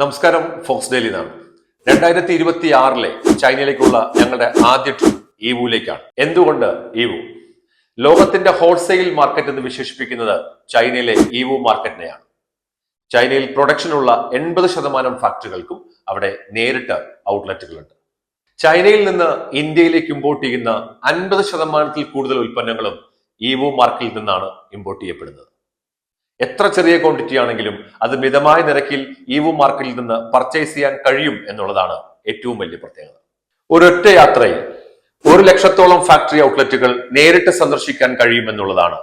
നമസ്കാരം Fox daily നാണ് രണ്ടായിരത്തി ഇരുപത്തി ആറിലെ ചൈനയിലേക്കുള്ള ഞങ്ങളുടെ ആദ്യ ട്രിപ്പ് ഈവുവിലേക്കാണ്. എന്തുകൊണ്ട് ഈവു? ലോകത്തിന്റെ ഹോൾസെയിൽ മാർക്കറ്റ് എന്ന് വിശേഷിപ്പിക്കുന്നത് ചൈനയിലെ ഈവു മാർക്കറ്റിനെയാണ്. ചൈനയിൽ പ്രൊഡക്ഷനുള്ള എൺപത് ശതമാനം ഫാക്ടറികൾക്കും അവിടെ നേരിട്ട് ഔട്ട്ലെറ്റുകളുണ്ട് ചൈനയിൽ നിന്ന് ഇന്ത്യയിലേക്ക് ഇമ്പോർട്ട് ചെയ്യുന്ന അൻപത് ശതമാനത്തിൽ കൂടുതൽ ഉൽപ്പന്നങ്ങളും ഈവു മാർക്കറ്റിൽ നിന്നാണ് ഇമ്പോർട്ട് ചെയ്യപ്പെടുന്നത്. എത്ര ചെറിയ ക്വാണ്ടിറ്റി ആണെങ്കിലും അത് മിതമായ നിരക്കിൽ ഈവു മാർക്കറ്റിൽ നിന്ന് പർച്ചേസ് ചെയ്യാൻ കഴിയും എന്നുള്ളതാണ് ഏറ്റവും വലിയ പ്രത്യേകത. ഒരൊറ്റ യാത്രയിൽ ഒരു ലക്ഷത്തോളം ഫാക്ടറി ഔട്ട്ലെറ്റുകൾ നേരിട്ട് സന്ദർശിക്കാൻ കഴിയും എന്നുള്ളതാണ്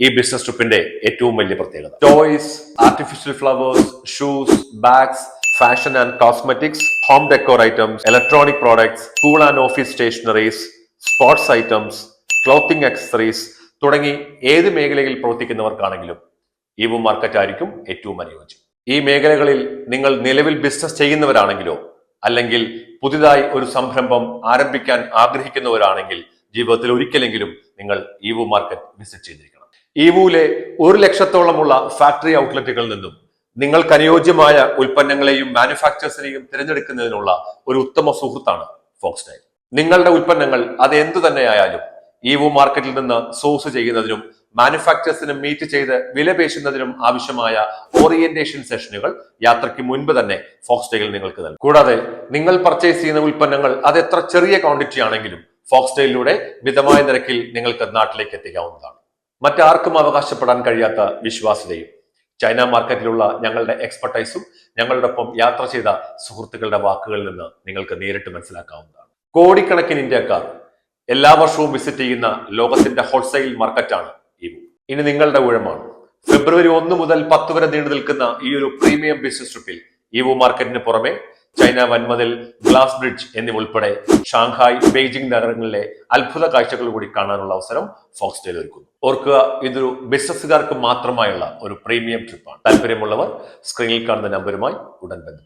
ഈ ബിസിനസ് ട്രിപ്പിന്റെ ഏറ്റവും വലിയ പ്രത്യേകത. Toys artificial flowers shoes bags fashion and cosmetics home decor items electronic products school and office stationeries sports items clothing accessories തുടങ്ങി ഏത് മേഖലയിൽ പ്രവർത്തിക്കുന്നവർക്കാണെങ്കിലും ഈവു മാർക്കറ്റ് ആയിരിക്കും ഏറ്റവും അനുയോജ്യം ഈ മേഖലകളിൽ നിങ്ങൾ നിലവിൽ ബിസിനസ് ചെയ്യുന്നവരാണെങ്കിലോ അല്ലെങ്കിൽ പുതിയതായി ഒരു സംരംഭം ആരംഭിക്കാൻ ആഗ്രഹിക്കുന്നവരാണെങ്കിൽ ജീവിതത്തിൽ ഒരിക്കലെങ്കിലും നിങ്ങൾ ഈവു മാർക്കറ്റ് വിസിറ്റ് ചെയ്തിരിക്കണം. ഇവുവിലെ ഒരു ലക്ഷത്തോളമുള്ള ഫാക്ടറി ഔട്ട്ലെറ്റുകളിൽ നിന്നും നിങ്ങൾക്ക് അനുയോജ്യമായ ഉൽപ്പന്നങ്ങളെയും മാനുഫാക്ചേഴ്സിനെയും തിരഞ്ഞെടുക്കുന്നതിനുള്ള ഒരു ഉത്തമ സുഹൃത്താണ് ഫോക്സ് ടൈൽ നിങ്ങളുടെ ഉൽപ്പന്നങ്ങൾ അത് എന്തു തന്നെയായാലും ഈവു മാർക്കറ്റിൽ നിന്ന് സോഴ്സ് ചെയ്യുന്നതിനും മാനുഫാക്ചേഴ്സിന് മീറ്റ് ചെയ്ത് വിലപേശുന്നതിനും ആവശ്യമായ ഓറിയന്റേഷൻ സെഷനുകൾ യാത്രയ്ക്ക് മുൻപ് തന്നെ ഫോക്സ് ടൈൽ നിങ്ങൾക്ക് നൽകും. കൂടാതെ നിങ്ങൾ പർച്ചേസ് ചെയ്യുന്ന ഉൽപ്പന്നങ്ങൾ അത് എത്ര ചെറിയ ക്വാണ്ടിറ്റി ആണെങ്കിലും ഫോക്സ് ടൈലിലൂടെ മിതമായ നിരക്കിൽ നിങ്ങൾക്ക് നാട്ടിലേക്ക് എത്തിക്കാവുന്നതാണ്. മറ്റാർക്കും അവകാശപ്പെടാൻ കഴിയാത്ത വിശ്വാസ്യതയും ചൈന മാർക്കറ്റിലുള്ള ഞങ്ങളുടെ എക്സ്പെർട്ടൈസും ഞങ്ങളോടൊപ്പം യാത്ര ചെയ്ത സുഹൃത്തുക്കളുടെ വാക്കുകളിൽ നിന്ന് നിങ്ങൾക്ക് നേരിട്ട് മനസ്സിലാക്കാവുന്നതാണ്. കോടിക്കണക്കിന് ഇന്ത്യക്കാർ എല്ലാ വർഷവും വിസിറ്റ് ചെയ്യുന്ന ലോകത്തിന്റെ ഹോൾസെയിൽ മാർക്കറ്റാണ് ഇനി നിങ്ങളുടെ ഊഴമാണ്. ഫെബ്രുവരി ഒന്ന് മുതൽ പത്ത് വരെ നീണ്ടു നിൽക്കുന്ന ഈ ഒരു പ്രീമിയം ബിസിനസ് ട്രിപ്പിൽ ഇവു മാർക്കറ്റിന് പുറമെ ചൈന വൻമതിൽ ഗ്ലാസ് ബ്രിഡ്ജ് എന്നിവ ഉൾപ്പെടെ ഷാങ്ഹായ് ബെയ്ജിംഗ് നഗരങ്ങളിലെ അത്ഭുത കാഴ്ചകൾ കൂടി കാണാനുള്ള അവസരം ഫോക്സ് ടെയിൽ ഒരുക്കുന്നു. ഓർക്കുക ഇതൊരു ബിസിനസ്സുകാർക്ക് മാത്രമായുള്ള ഒരു പ്രീമിയം ട്രിപ്പാണ്. താല്പര്യമുള്ളവർ സ്ക്രീനിൽ കാണുന്ന നമ്പറുമായി ഉടൻ ബന്ധപ്പെടും